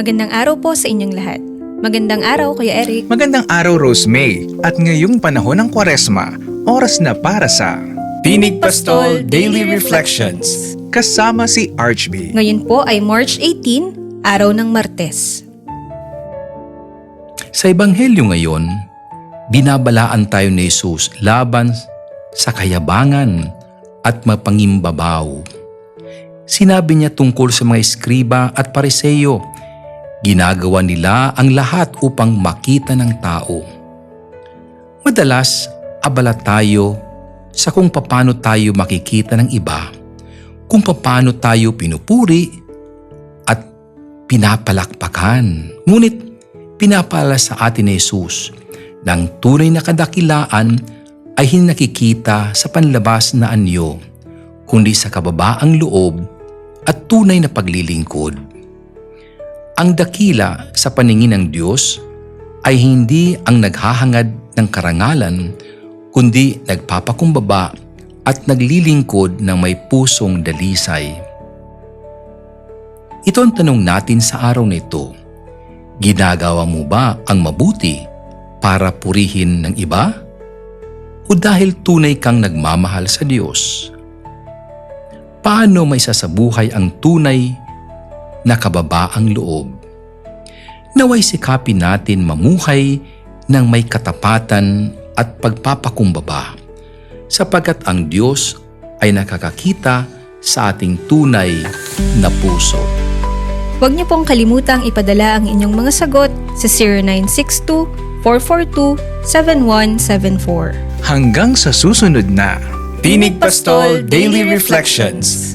Magandang araw po sa inyong lahat. Magandang araw, Kuya Eric. Magandang araw Rose May at ngayong panahon ng Kwaresma, oras na para sa Tinig Pastol Daily Reflections. kasama si Archby. Ngayon po ay March 18, araw ng Martes. Sa Ebanghelyo ngayon, binabalaan tayo ni Jesus laban sa kayabangan at mapangimbabaw. Sinabi niya tungkol sa mga eskriba at pariseyo, ginagawa nila ang lahat upang makita ng tao. Madalas, abala tayo sa kung paano tayo makikita ng iba, kung paano tayo pinupuri at pinapalakpakan. Ngunit pinapala sa atin ni Jesus ang tunay na kadakilaan ay hindi nakikita sa panlabas na anyo, kundi sa kababaang loob at tunay na paglilingkod. Ang dakila sa paningin ng Diyos ay hindi ang naghahangad ng karangalan, kundi nagpapakumbaba at naglilingkod ng may pusong dalisay. Ito ang tanong natin sa araw na ito. Ginagawa mo ba ang mabuti para purihin ng iba? O dahil tunay kang nagmamahal sa Diyos? Paano may sasabuhay ang tunay na kababaang loob? Naway sikapin natin mamuhay ng may katapatan at pagpapakumbaba sapagkat ang Diyos ay nakakakita sa ating tunay na puso. Huwag niyo pong kalimutang ipadala ang inyong mga sagot sa 0962-442-7174. Hanggang sa susunod na Tinig Pastol Daily Reflections.